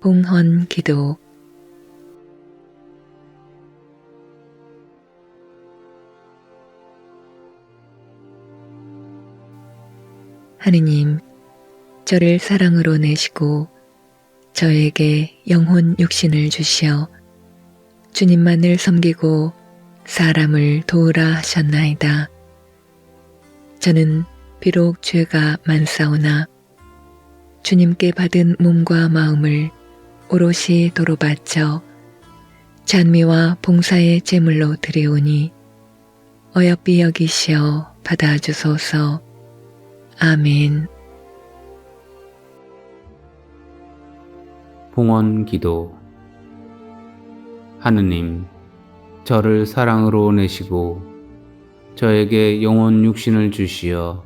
봉헌 기도 하느님, 저를 사랑으로 내시고 저에게 영혼 육신을 주시어 주님만을 섬기고 사람을 도우라 하셨나이다. 저는 비록 죄가 많사오나 주님께 받은 몸과 마음을 오롯이 도로 바쳐 찬미와 봉사의 제물로 드리오니 어여삐 여기시어 받아주소서. 아멘. 봉헌 기도 하느님, 저를 사랑으로 내시고 저에게 영혼 육신을 주시어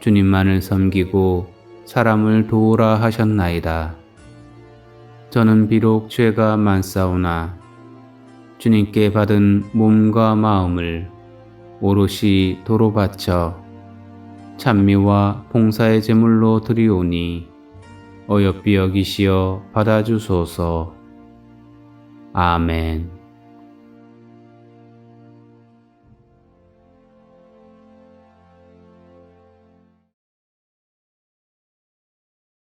주님만을 섬기고 사람을 도우라 하셨나이다. 저는 비록 죄가 많사오나 주님께 받은 몸과 마음을 오롯이 도로 바쳐 찬미와 봉사의 제물로 드리오니 어여삐 여기시어 받아주소서. 아멘.